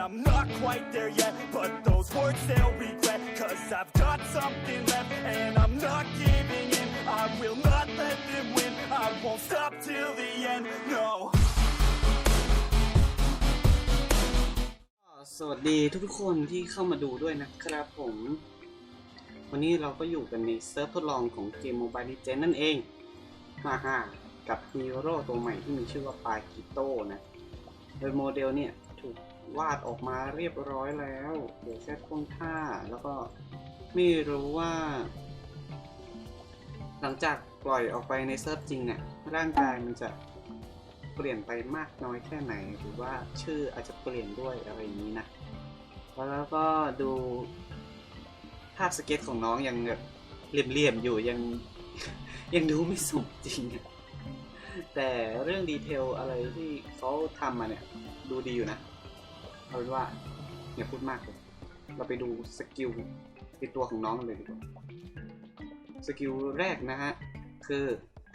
And I'm not quite there yet, but those words they'll regret. Cause I've got something left, and I'm not giving in. I will not let them win. I won't stop till the end, no. สวัสดีทุกๆคนที่เข้ามาดูด้วยนะครับผม วันนี้เราก็อยู่กันในเซิร์ฟทดลองของเกม Mobile Legends นั่นเองฮ่าฮ่ากับฮีโร่ตัวใหม่ที่มีชื่อว่าปากิโต้นะ โดยโมเดลเนี่ย ถูกวาดออกมาเรียบร้อยแล้ว เดี๋ยวแค่ท่วงท่า แล้วก็ไม่รู้ว่า หลังจากปล่อยออกไปในเซิร์ฟจริงเนี่ยร่างกายมันจะเปลี่ยนไปมากน้อยแค่ไหน หรือว่าชื่ออาจจะเปลี่ยนด้วยอะไรอย่างนี้นะ แล้วก็ดูภาพสเก็ตของน้องยังแบบเหลี่ยมๆอยู่ยังยังดูไม่สมจริงอะแต่เรื่องดีเทลอะไรที่เขาทำมาเนี่ย ดูดีอยู่นะ เอาเป็นว่าอย่าพูดมากเลย เราไปดูสกิลติดตัวของน้องกันเลยดีกว่าสกิลแรกนะฮะ คือ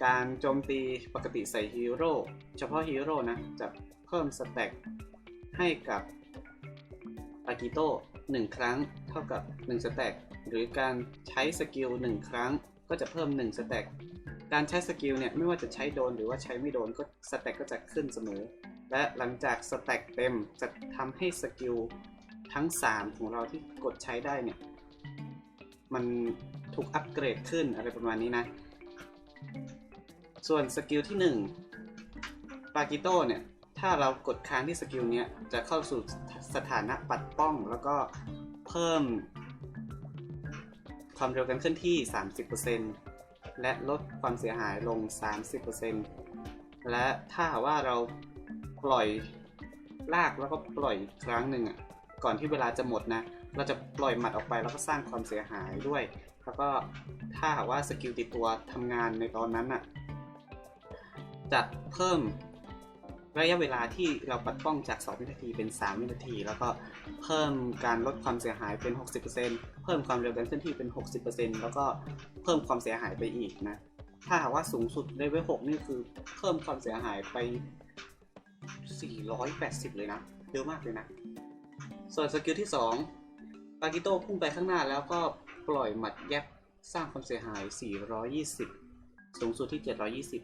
การโจมตีปกติใส่ฮีโร่เฉพาะฮีโร่นะ จะเพิ่มสแต็กให้กับอากิโต้หนึ่งครั้งเท่ากับ 1 สแต็กหรือการใช้สกิล 1 ครั้งก็จะเพิ่ม 1 สแต็กการใช้สกิลเนี่ย ไม่ว่าจะใช้โดนหรือว่าใช้ไม่โดนก็สแต็กก็จะขึ้นเสมอ และหลังจากสแต็กเต็มจะทำให้สกิลทั้ง 3 ของเราที่กดใช้ได้เนี่ย มันถูกอัปเกรดขึ้นอะไรประมาณนี้นะ ส่วนสกิลที่ 1 ปากิโต้เนี่ย ถ้าเรากดค้างที่สกิลเนี้ย จะเข้าสู่สถานะปัดป้องแล้วก็เพิ่ม ความเร็วการเคลื่อนที่ 30%และลดความเสียหายลง 30%และถ้าว่าเรา ปล่อยลากแล้วก็ปล่อยอีกครั้งหนึ่งอะก่อนที่เวลาจะหมดนะ เราจะปล่อยหมัดออกไปแล้วก็สร้างความเสียหายด้วย แล้วก็ถ้าหากว่าสกิลติดตัวทำงานในตอนนั้นน่ะจะเพิ่มระยะเวลาที่เราปัดป้องจาก 2 วินาทีเป็น 3 วินาที แล้วก็เพิ่มการลดความเสียหายเป็น 60%เพิ่มความเร็วการเคลื่อนที่เป็น 60%แล้วก็เพิ่มความเสียหายไปอีกนะ ถ้าหากว่าสูงสุดเลเวล6นี่คือเพิ่มความเสียหายไป 480 เลยนะ เยอะมากเลยนะ ส่วนสกิลที่ 2 ปากิโต้พุ่งไปข้างหน้าแล้วก็ปล่อยหมัดแยบสร้างความเสียหาย 420 สูงสุดที่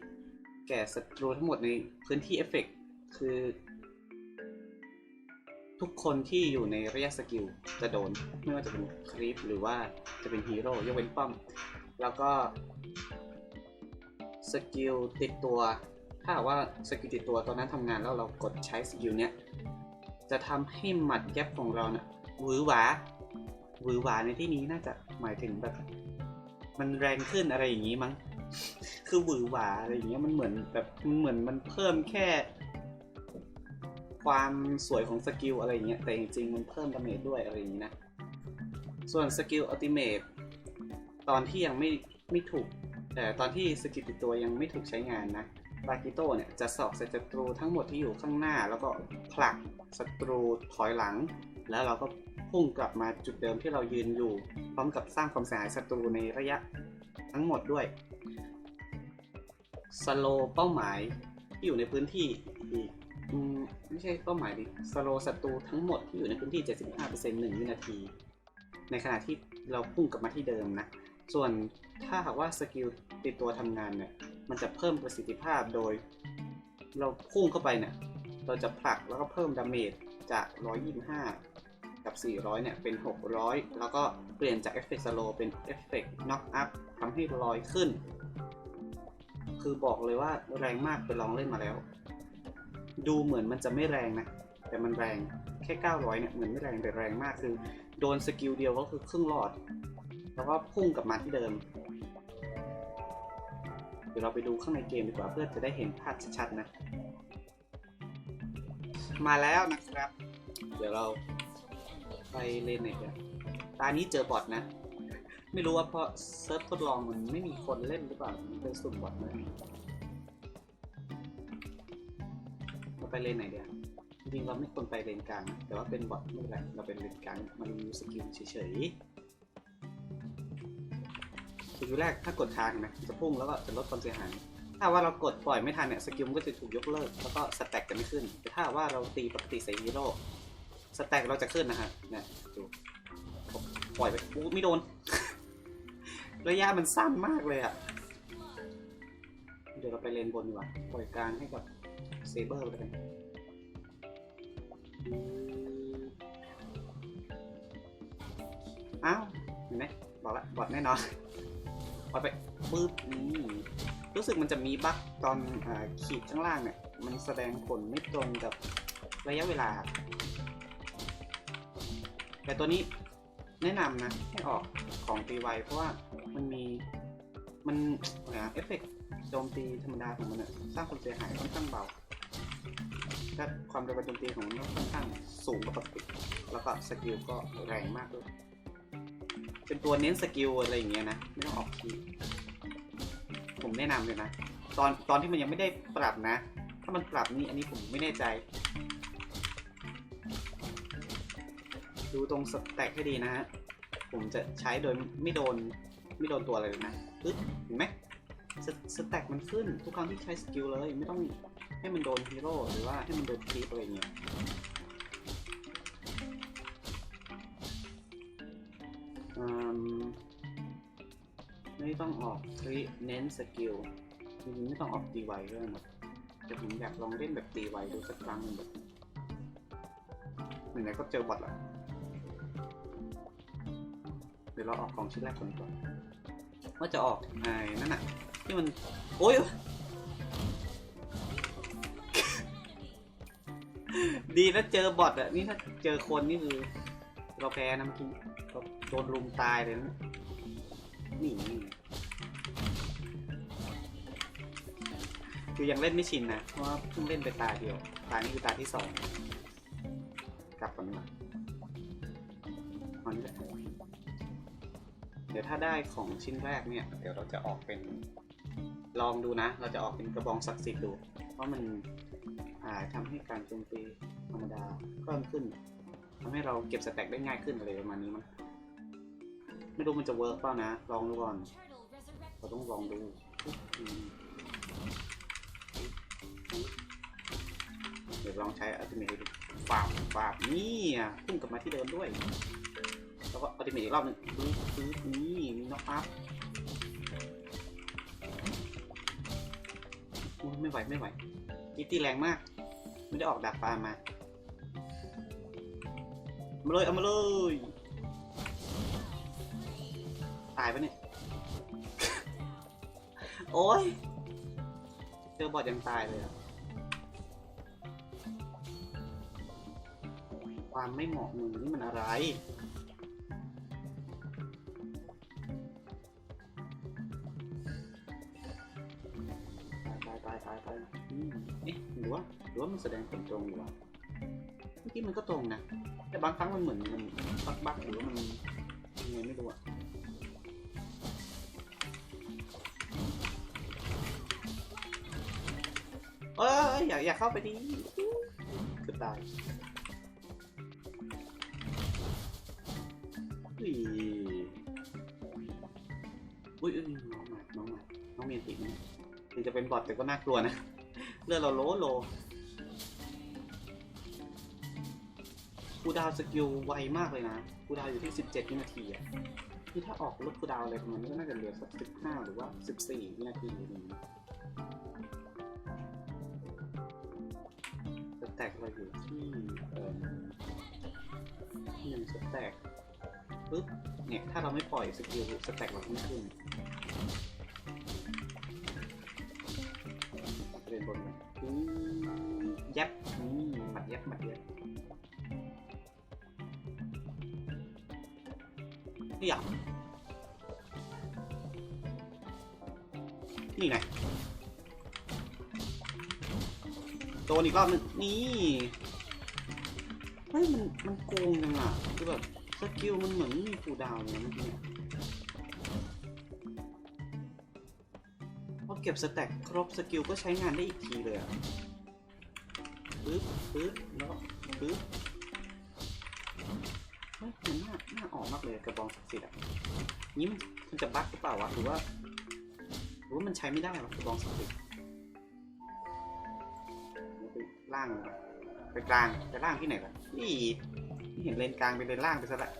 720 แก่ศัตรูทั้งหมดในพื้นที่เอฟเฟกต์คือ ทุกคนที่อยู่ในระยะสกิลจะโดน ไม่ว่าจะเป็นครีปหรือว่าจะเป็นฮีโร่ยกเว้นป้อม แล้วก็สกิลติดตัว ถ้าว่าสกิลติดตัวตอนนั้นทำงานแล้วเรากดใช้สกิลเนี้ยจะทำให้หมัดแยบของเราเนะ่ะหวือหวาหวือหวาในที่นี้น่าจะหมายถึงแบบ มันแรงขึ้นอะไรอย่างนี้มั้ง คือหวือหวาอะไรอย่างเงี้ยมันเหมือนแบบมันเหมือนมันเพิ่มแค่ ความสวยของสกิลอะไรอย่างเงี้ยแต่จริงๆมันเพิ่มดาเมจด้วยอะไรอย่างงี้นะส่วนสกิลอัลติเมทตอนที่ยังไม่ไม่ถูกแต่ตอนที่สกิลติดตัวยังไม่ถูกใช้งานนะ บากิโตเนี่ยจะสอกใส่ศัตรูทั้งหมดที่อยู่ข้างหน้า แล้วก็ผลักศัตรูถอยหลัง แล้วเราก็พุ่งกลับมาจุดเดิมที่เรายืนอยู่ พร้อมกับสร้างความเสียหายศัตรูในระยะทั้งหมดด้วยสโลเป้าหมายที่อยู่ในพื้นที่อีกไม่ใช่เป้าหมายดิสโลศัตรูทั้งหมดที่อยู่ในพื้นที่ 75% 1วินาที ในขณะที่เราพุ่งกลับมาที่เดิมนะ ส่วนถ้าหากว่าสกิลติดตัวทำงานเนี่ย มันจะเพิ่มประสิทธิภาพโดย เราพุ่งเข้าไปเนี่ยเราจะผลักแล้วก็เพิ่มดาเมจจาก 125 กับ 400 เนี่ย เป็น 600 แล้วก็เปลี่ยนจากเอฟเฟกต์สโลเป็นเอฟเฟกต์น็อกอัพทำให้ลอยขึ้น คือบอกเลยว่าแรงมากไปลองเล่นมาแล้ว ดูเหมือนมันจะไม่แรงนะ แต่มันแรงแค่ 900 เนี่ย เหมือนไม่แรงแต่แรงมากคือ โดนสกิลเดียวก็คือครึ่งหลอด แล้วก็พุ่งกลับมาที่เดิม เดี๋ยวเราไปดูข้างในเกมดีกว่าเพื่อจะได้เห็นภาพชัดๆนะ มาแล้วนะครับ เดี๋ยวเราไปเล่นไหนกันตานี้เจอบอทนะ ไม่รู้ว่าเพราะเซิร์ฟทดลองมันไม่มีคนเล่นหรือเปล่ามันเป็นสุ่มบอทเลยเราไปเลนไหนเดียวจริงๆเราไม่ควรไปเลนกลาง แต่ว่าเป็นบอทไม่เป็นไรเราเป็นเลนกลางมาดูสกิลเฉยๆ กิลแรกถ้ากดค้างนะจะพุ่งแล้วก็จะลดความเสียหายถ้าว่าเรากดปล่อยไม่ทันเนี่ยสกิลมันก็จะถูกยกเลิกแล้วก็สแต็กกันไม่ขึ้น แต่ถ้าว่าเราตีปกติใส่ฮีโร่สแต็กเราจะขึ้นนะฮะเนี่ยดูปล่อยไปอู้ไม่โดน ระยะมันสั้นมากเลยอะเดี๋ยวเราไปเลนบนดีกว่าปล่อยกลางให้กับเซเบอร์ไปกันอ้าวเห็นไหมบอกแล้วบอดแน่นอน ปล่อไปปึ๊บนี่รู้สึกมันจะมีบั๊กตอนอขีดข้างล่างเนี่ย มันแสดงผลไม่ตรงกับระยะเวลา แต่ตัวนี้แนะนำนะ ให้ออกของตีไวเพราะว่ามันมีมันอะไรนะเอฟเฟกต์โจมตีธรรมดาของมันอะสร้างความเสียหายค่อนข้างเบาถ้าความเร็วการโจมตีของมันค่อนข้างสูงกว่าปกติแล้วก็สกิลก็แรงมากด้วย เป็นตัวเน้นสกิลอะไรอย่างเงี้ยนะ ไม่ต้องออกคีย์ผมแนะนำเลยนะ ตอนตอนที่มันยังไม่ได้ปรับนะ ถ้ามันปรับนี่อันนี้ผมไม่แน่ใจ ดูตรงสแต็กให้ดีนะฮะ ผมจะใช้โดยไม่โดนไม่โดนตัวอะไรเลยนะปึ๊บเห็นไหมสสแต็กมันขึ้นทุกครั้งที่ใช้สกิลเลย ไม่ต้องให้มันโดนฮีโร่หรือว่าให้มันโดนคลิปอะไรเงี้ย ต้องออกคลิเน้นสกิลจริงๆไม่ต้องออกตีไวด้วยนะแต่ผมอยากลองเล่นแบบตีไวดูสักครั้งหนึ่งแบบไหนๆก็เจอบอทละเดี๋ยวเราออกของชิ้นแรกก่อนก่อนว่าจะออกไอ้นั่นน่ะที่มัน โอ้ยดีนะเจอบอทอะนี่ถ้าเจอคนนี่คือเราแพ้นะเมื่อกี้เราโดนลุมตายเลยนะนี่ คือยังเล่นไม่ชินนะ เพราะว่าเพิ่งเล่นไปตาเดียว ตานี้คือตาที่สองกลับก่อนดีกว่าเอานี่แหละเดี๋ยวถ้าได้ของชิ้นแรกเนี่ย เดี๋ยวเราจะออกเป็นลองดูนะ เราจะออกเป็นกระบองศักดิ์สิทธิ์ดู เพราะมันอ่าทำให้การโจมตีธรรมดาเพิ่มขึ้นทำให้เราเก็บสแต็กได้ง่ายขึ้นอะไรประมาณนี้มั้งไม่รู้มันจะเวิร์กเปล่านะ ลองดูก่อน เราต้องลองดู ยวลองใช้อัลติเมทดูฝาบฝาบนี่อะพุ่งกลับมาที่เดิมด้วย แล้วก็อัลติเมทอีกรอบหนึงปึ๊บปึ๊บนี่มีน็อกอัพไม่ไหวไม่ไหวอีตีแรงมาก ไม่ได้ออกดาบฟ้ามาเอามาเลยเอามาเลยตายปะเนี่ย โอ้ยเจอบอดยังตายเลยอะ ความไม่เหมาะมือนี่มันอะไรตายตายตายตายตายอืมเอ๊ะหรือว่าหรือว่ามันแสดงผลตรงหรือว่าเมื่อกี้มันก็ตรงนะ แต่บางครั้งมันเหมือนมันบักบักหรือว่ามันยังไงไม่รู้อะเอ้ยอย่าอย่าเข้าไปดิเกือตาย อุ้ยอุ้ยน้องมาน้องมาน้องเมียนติดนะถึงจะเป็นบอทแต่ก็น่ากลัวนะ เลือดเราโลโลคูดาวสกิลไวมากเลยนะคูดาวอยู่ที่ 17วินาทีอะคือถ้าออกลดคูดาวอะไรประมาณนี้ก็น่าจะเหลือสัก15 หรือว่า 14วินาทีอะไรอย่างนี้สแตกเราอยู่ที่เอ่อหนึ่งสแต็ก ปึ๊บเนี่ยถ้าเราไม่ปล่อยสกิลสแต็กเราไม่ขึ้นเรียนบนเลยยับนี่หมัดยับหมัดยับนี่อะนี่ไงโดนอีกรอบนึงนี่เฮ้ยมันมันโกงจังอะคือแบบ สกิลมันเหมือนไม่มีคูดาวน์เลยนะเมื่อกี้เนี่ยพอเก็บสแต็กครบสกิลก็ใช้งานได้อีกทีเลยอะปึ๊บปึ๊บแล้วปึ๊บเฮ้ยมันน่าน่าออกมากเลยกระบองศักดิ์สิทธิ์อะนี่มันมันจะบั๊กหรือเปล่าวะหรือว่าหรือว่ามันใช้ไม่ได้วะกระบองศักดิ์สิทธิ์ไปล่างไปกลางไปล่างที่ไหนวะนี่ เห็นเลนกลางเป็นเลนล่างไปซะละ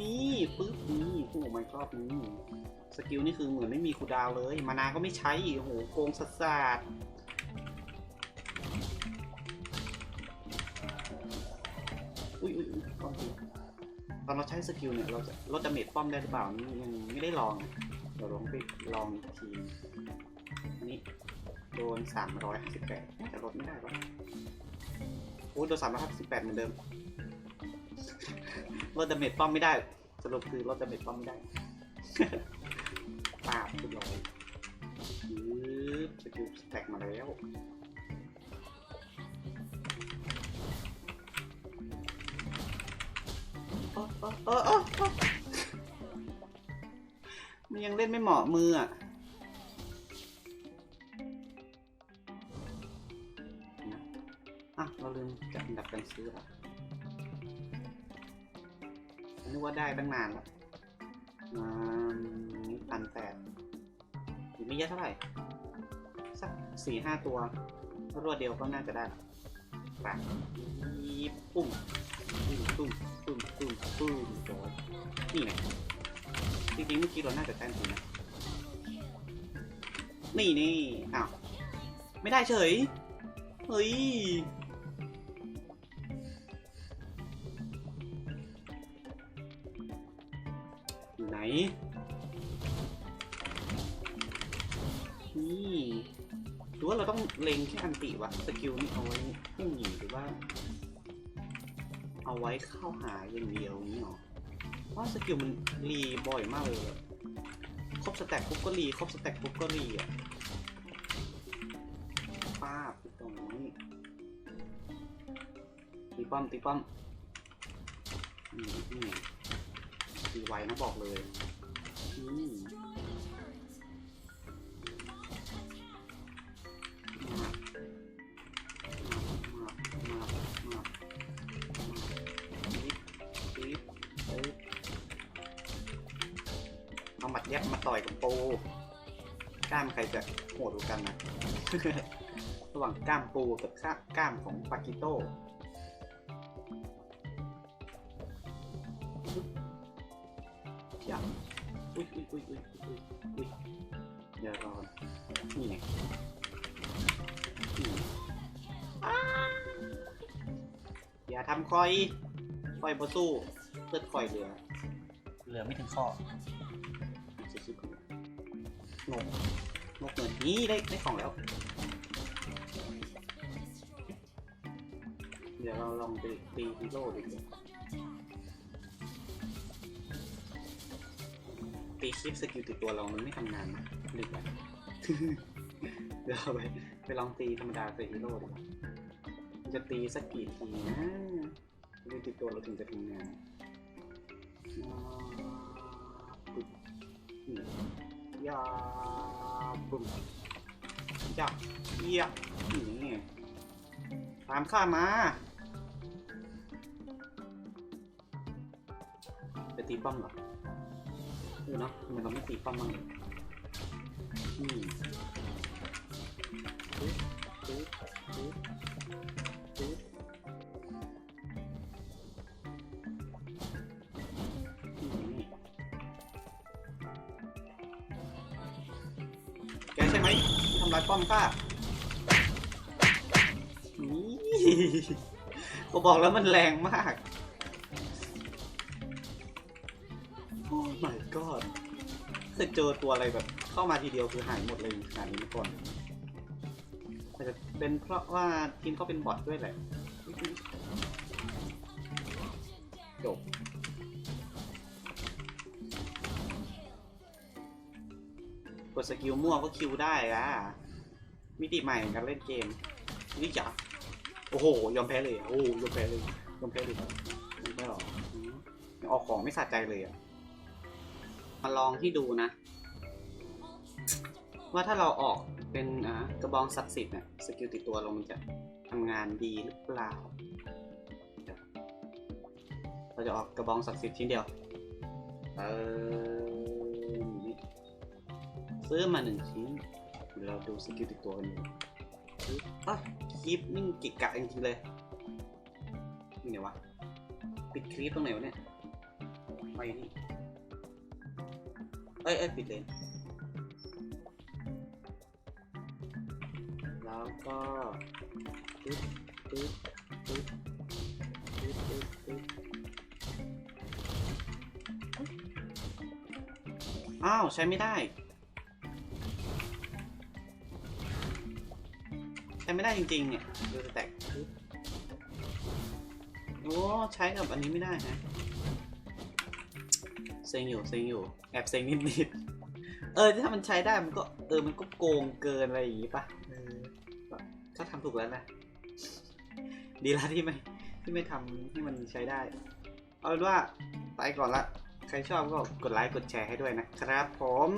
นี่ปึ๊บนี่โอ้ my god นี่สกิลนี่คือเหมือนไม่มีคูดาวเลย มานาก็ไม่ใช้โอ้โหโกงสัสสาดอุ้ยอุ้ยอุ้ย อมทีตอนเราใช้สกิลเนี่ยเราจะลดดาเมจป้อมได้หรือเปล่านี่ยังไม่ได้ลอง เดี๋ยวลองไปลองทีอันนี้โดน 358น่าจะลดไม่ได้หรอโอ้ยโดน358เหมือนเดิมลดดาเมจป้อมไม่ได้สรุปคือลดดาเมจป้อมไม่ได้ปาบเรียบร้อยยืบสกิลสแต็กมาแล้ว โอ๊ะโอ๊ะโอ๊ะโอ๊ะโอ๊ะมันยังเล่นไม่เหมาะมืออะอะ เราลืมจัดอันดับการซื้อละนึกว่าได้ตั้งนานล้วอ่านี่พันแปดอยู่ไม่เยอะเท่าไหร่ สักสี่ห้าตัวรวดเดียวก็น่าจะได้ละไปยี่ปุ้ม ปุ้มปุ้มปุ้มปุ้มปุ้มโดนนี่ไงจริงๆเมื่อกี้เราน่าจะแต้มถูกนะนี่นี่อ้าวไม่ได้เฉย เฮ้ย เอาไว้เข้าหาอย่างเดียวนี่หรอเพราสกิลมันรีบ่อยมากเลยครบสแต็กปุ๊บก็รีครบสแต็กปุ๊บก็รีอะป้าบตรงนี้ตีป้อมตีป้อมนี่นี่ตีไวนะบอกเลยอืม อยกับปูกล้ามใครจะโหดกว่ากันนะ ระหว่างกล้ามปูกับข้ากล้ามของปากิโต้อย่าอุ้ยอุ้ยอุ้ยอุ้ยอุ้ยอุ้ยเดี๋ยวรอนนี่ไงนี่อ้าอย่าทำคอยคอยบสู้เลือดคอยเหลือ เหลือไม่ถึงข้อ จะคิดก่อนนกนกเงินนี่ได้ได้ของแล้ว เดี๋ยวเราลองไปตีฮีโร่ดีกว่าตีคลิปสกิลติดตัวเรามันไม่ทำงานนะดึกแล้วเดี๋ยวไปไปลองตีธรรมดาใส่ฮีโร่ดีกว่าจะตีสักกี่ทีนะสกิลติดตัวเราถึงจะทำงาน นี่ยาบึ้มยาเยียนี่ตามข้ามาไปตีป้อมเหรอเออเนาะทำไมเราไม่ตีป้อมบ้างเลยอืมปึ๊บปึ๊บปึ๊บ ไหมที่ทำลายป้อมข้าก็บอกแล้วมันแรงมาก โอ้ my god เคยเจอตัวอะไรแบบ เข้ามาทีเดียวคือหายหมดเลยขนาดนี้มาก่อนอาจจะเป็นเพราะว่าทีมเขาเป็นบอทด้วยแหละจบ ดสกิลมั่วก็คิวได้อะมิติใหม่การเล่นเกมนี่จ้ะโอ้โห ยอมแพ้เลยโอ้ยอมแพ้เลยยอมแพ้เลยไม่หรออออกของไม่สะใจเลยอะมาลองที่ดูนะ ว่าถ้าเราออกเป็นอ่ากระบองศักดิ์สิทธิ์เนี่ยสกิลติดตัวเรามันจะทำงานดีหรือเปล่า เราจะออกกระบองศักดิ์สิทธิ์ชิ้นเดียว เออ ซื้อมาหนึ่งชิ้นเดี๋ยวเราดูสกิลติดตัวกันอยู่ปึ๊บอะคลิปนิ่งกิกกะจริงๆเลยนี่ไงวะ ปิดคลิปตรงไหนวะเนี่ยมาอยู่นี่เอ้ยเอ้ยปิดเลย แล้วก็ปึ๊บปึ๊บปึ๊บปึ๊บปึ๊บปึ๊บอ้าว ใช้ไม่ได้ ใช้ไม่ได้จริงๆเนี่ยดูสแต็กโอ้ใช้กับอันนี้ไม่ได้นะเซ็งอยู่เซ็งอยู่แอบเซ็งนิดๆเออถ้ามันใช้ได้มันก็เออมันก็โกงเกินอะไรอย่างงี้ปะเออก็ทำถูกแล้วนะดีแล้วที่ไม่ที่ไม่ทำให้มันใช้ได้ เอาเป็นว่าไปก่อนละ ใครชอบก็กดไลค์กดแชร์ให้ด้วยนะครับผม